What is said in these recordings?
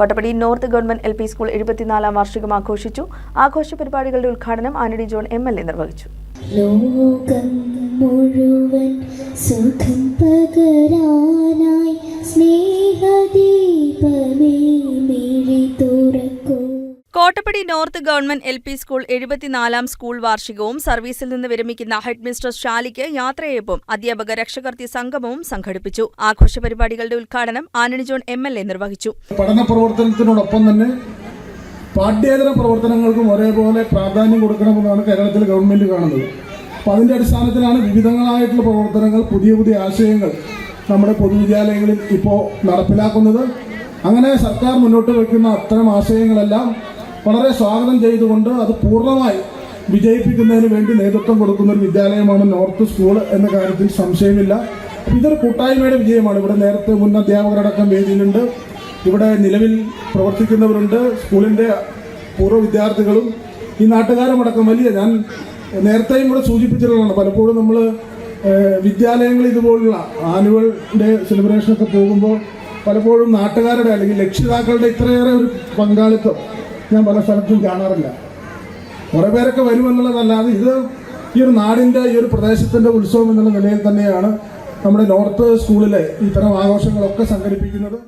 Kottappady north government L P school എഴുപത്തിനാലാം വാർഷികം ആഘോഷിച്ചു. ആഘോഷ പരിപാടികളുടെ ഉദ്ഘാടനം ആനഡി ജോൺ എം എൽ എ നിർവഹിച്ചു. ലോകം മുഴുവൻ സുഖം പകരാനായി Kottappady north government L P school എഴുപത്തിനാലാം school വാർഷികവും സർവീസിൽ നിന്ന് വിരമിക്കുന്ന ഹെഡ് മിസ്ട്രസ് ഷാലിക്ക് യാത്രയയപ്പും അധ്യാപക രക്ഷകർത്തി സംഗമവും സംഘടിപ്പിച്ചു. ആഘോഷ പരിപാടികളുടെ ഉദ്ഘാടനം Antony John M L A നിർവഹിച്ചു. പഠന പ്രവർത്തനത്തിനോടൊപ്പം തന്നെ പാഠ്യേതര പ്രവർത്തനങ്ങൾക്കും ഒരേപോലെ പ്രാധാന്യം കൊടുക്കണമെന്നാണ് കേരളത്തിലെ ഗവൺമെന്റ് കാണുന്നത്. അപ്പോൾ അതിന്റെ അടിസ്ഥാനത്തിലാണ് വിവിധങ്ങളായിട്ടുള്ള പ്രവർത്തനങ്ങൾ പുതിയ പുതിയ ആശയങ്ങൾ നമ്മുടെ പൊതുവിദ്യാലയങ്ങളിൽ ഇപ്പോൾ നടപ്പിലാക്കുന്നത്. അങ്ങനെ സർക്കാർ മുന്നോട്ട് വയ്ക്കുന്ന അത്തരം ആശയങ്ങളെല്ലാം വളരെ സ്വാഗതം ചെയ്തുകൊണ്ട് അത് പൂർണമായി വിജയിപ്പിക്കുന്നതിന് വേണ്ടി നേതൃത്വം കൊടുക്കുന്ന ഒരു വിദ്യാലയമാണ് നോർത്ത് സ്കൂൾ എന്ന കാര്യത്തിൽ സംശയമില്ല. ഇതൊരു കൂട്ടായ്മയുടെ വിജയമാണ്. ഇവിടെ നേരത്തെ മുൻ അധ്യാപകരടക്കം വേദിയിലുണ്ട്. ഇവിടെ നിലവിൽ പ്രവർത്തിക്കുന്നവരുണ്ട്. സ്കൂളിന്റെ പൂർവ വിദ്യാർത്ഥികളും ഈ നാട്ടുകാരുമടക്കം വലിയ ഞാൻ നേരത്തെയും ഇവിടെ സൂചിപ്പിച്ചിട്ടുള്ളതാണ്. പലപ്പോഴും നമ്മൾ വിദ്യാലയങ്ങൾ ഇതുപോലുള്ള ആനുവൽ ഡേ സെലിബ്രേഷനൊക്കെ പോകുമ്പോൾ പലപ്പോഴും നാട്ടുകാരുടെ അല്ലെങ്കിൽ രക്ഷിതാക്കളുടെ ഇത്രയേറെ ഒരു പങ്കാളിത്തം ഞാൻ പല സ്ഥലത്തും കാണാറില്ല. കുറേ പേരൊക്കെ വരുമെന്നുള്ളതല്ലാതെ ഇത് ഈ ഒരു നാടിന്റെ ഈ ഒരു പ്രദേശത്തിന്റെ ഉത്സവം എന്നുള്ള നിലയിൽ തന്നെയാണ് നമ്മുടെ നോർത്ത് സ്കൂളിലെ ഇത്തരം ആഘോഷങ്ങളൊക്കെ സംഘടിപ്പിക്കുന്നത്.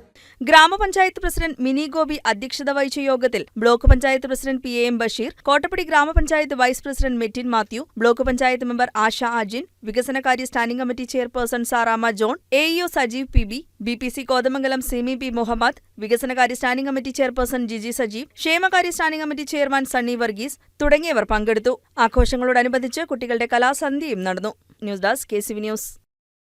ഗ്രാമപഞ്ചായത്ത് പ്രസിഡന്റ് മിനി ഗോപി അധ്യക്ഷത വഹിച്ച യോഗത്തിൽ block panchayat president P A M Basheer Kottappady ഗ്രാമപഞ്ചായത്ത് vice president Metin Mathew block panchayat member Asha Ajin വികസനകാര്യ standing committee chairperson Sarama John A EO Sajeev P B B P C Kothamangalam Simi P Muhammad വികസനകാര്യ standing committee chairperson Jiji Sajeev ക്ഷേമകാര്യ standing committee chairman Sunny Varghese തുടങ്ങിയവർ പങ്കെടുത്തു. ആഘോഷങ്ങളോടനുബന്ധിച്ച് കുട്ടികളുടെ കലാസന്ധ്യയും നടന്നു. News desk K C V news.